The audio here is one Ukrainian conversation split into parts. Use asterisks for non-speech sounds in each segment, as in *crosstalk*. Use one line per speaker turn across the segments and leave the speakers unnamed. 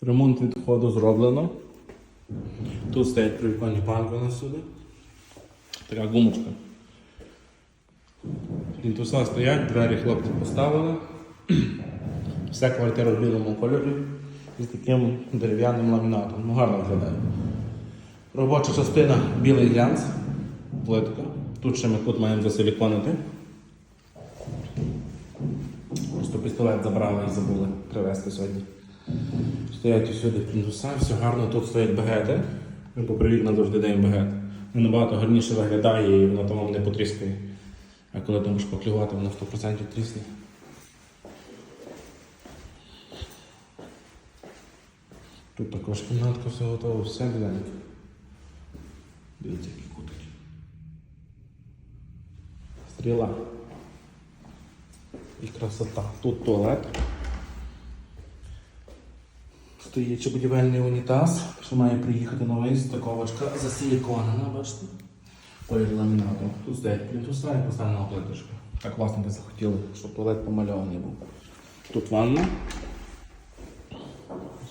Ремонт відходу зроблено. Тут стоять прикольні банки на сюди. Така гумочка. Плінтуса стоять, двері хлопці поставили. *clears throat* Вся квартира в білому кольорі з таким дерев'яним ламінатом. Ну гарно виглядає. Робоча частина білий глянц, плитка. Тут ще ми тут маємо засиліконити. Просто пістолет забрали і забули привезти сьогодні. Стоять усюди плінтуса, все гарно, тут стоять багети. Ми по вікна завжди даємо багет. Він набагато гарніше виглядає і воно там не потріскає. А коли там будеш поклювати, воно 100% трісне. Тут також кімнатка все готово, все біленьке. Дивіться, які кутики. Стріла. І красота. Тут туалет. Стоїть будівельний унітаз, що має приїхати новий стаковочка засиліконена, бачите? Колір ламінату. Тут стоять плінтуса і поставлена плиточка. Так власники захотіли, щоб туалет помальований був. Тут ванна.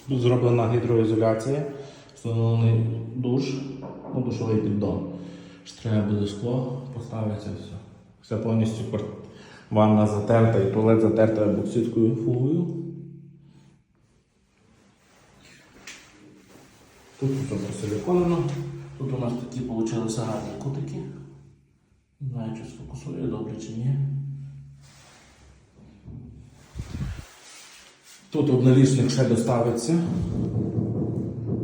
Зроблена гідроізоляція, встановлений душ, ну, душовий піддон. Треба буде скло, поставиться все. Все повністю ванна затерта і туалет затерта бокситкою фугою. Тут все просиліконено. Тут у нас такі вийшли гарні кутики. Не знаю, чи сфокусує добре чи ні. Тут однолічник ще доставиться,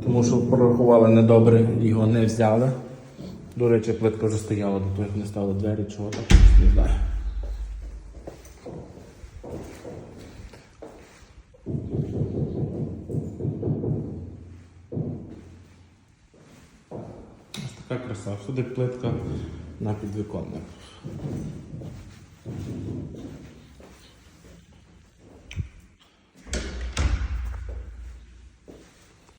тому що порахували недобре, його не взяли. До речі, плитка вже стояла, до того як не стали двері, чого так, не знаю. Така краса. Всюди плитка на підвіконник.